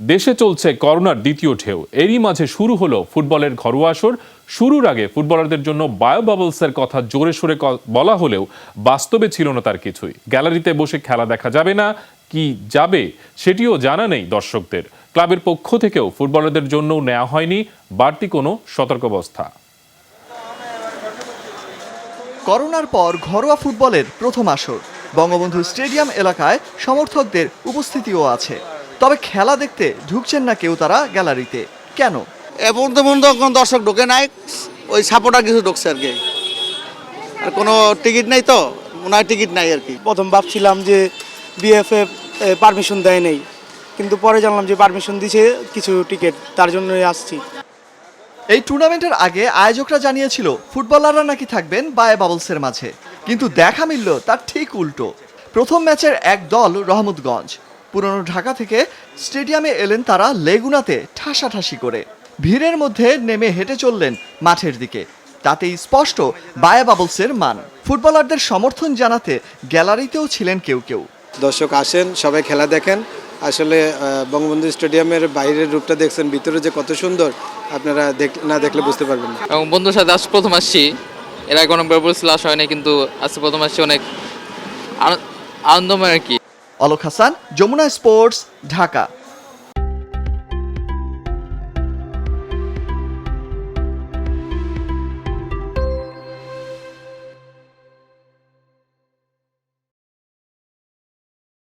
দেশে চলছে করোনার দ্বিতীয় ঢেউ। এরই মাঝে শুরু হলো ফুটবলের ঘরোয়া আসর। শুরুর আগে ফুটবলারদের জন্য বায়ো বাবলসের কথা জোরে সোরে বলা হলেও বাস্তবে ছিল না তার কিছুই। গ্যালারিতে বসে খেলা দেখা যাবে না, কি যাবে সেটিও জানা নেই দর্শকদের। ক্লাবের পক্ষ থেকেও ফুটবলারদের জন্য নেওয়া হয়নি বাড়তি কোনো সতর্কাবস্থা। করোনার পর ঘরোয়া ফুটবলের প্রথম আসর। বঙ্গবন্ধু স্টেডিয়াম এলাকায় সমর্থকদের উপস্থিতিও আছে। তবে খেলা দেখতে ঢুকছেন না কেউ তারা গ্যালারিতে। কেন? এবং তেমন তো কোনো দর্শক ঢোকে নাই। ওই সাপোর্টার কিছু ঢুকছে আর কি। আর কোনো টিকিট নাই তো? মনে হয় টিকিট নাই আর কি। প্রথম ভাবছিলাম যে বিএফএফ পারমিশন দেয় নেই। কিন্তু পরে জানলাম যে পারমিশন দিছে কিছু টিকিট তার জন্যই আসছি। এই টুর্নামেন্টের আগে আয়োজকরা জানিয়েছিল ফুটবলাররা নাকি থাকবেন বায়ে বাবলসের মাঝে। কিন্তু দেখা মিলল তার ঠিক উল্টো। প্রথম ম্যাচের এক দল রহমতগঞ্জ। পুরনো ঢাকা থেকে স্টেডিয়ামে এলেন তারা লেগুনাতে ঠাসাঠাসি করে। ভিড়ের মধ্যে নেমে হেঁটে চললেন মাঠের দিকে। তাতেই স্পষ্ট বায়া বাবলসের মান। ফুটবলারদের সমর্থন জানাতে গ্যালারিতেও ছিলেন কেউ কেউ। দর্শক আসেন সবাই খেলা দেখেন। আসলে বঙ্গবন্ধু স্টেডিয়ামের বাইরের রূপটা দেখছেন ভিতরে যে কত সুন্দর আপনারা দেখ- না দেখলে বুঝতে পারবেন না। এবং বন্ধুর সাথে আজ প্রথম আসছি। এর আগে অনেক বলছিল আসা হয়নি কিন্তু আজকে প্রথম আসছি অনেক আন- আনন্দময় আর কি। অলোক হাসান যমুনা স্পোর্টস ঢাকা।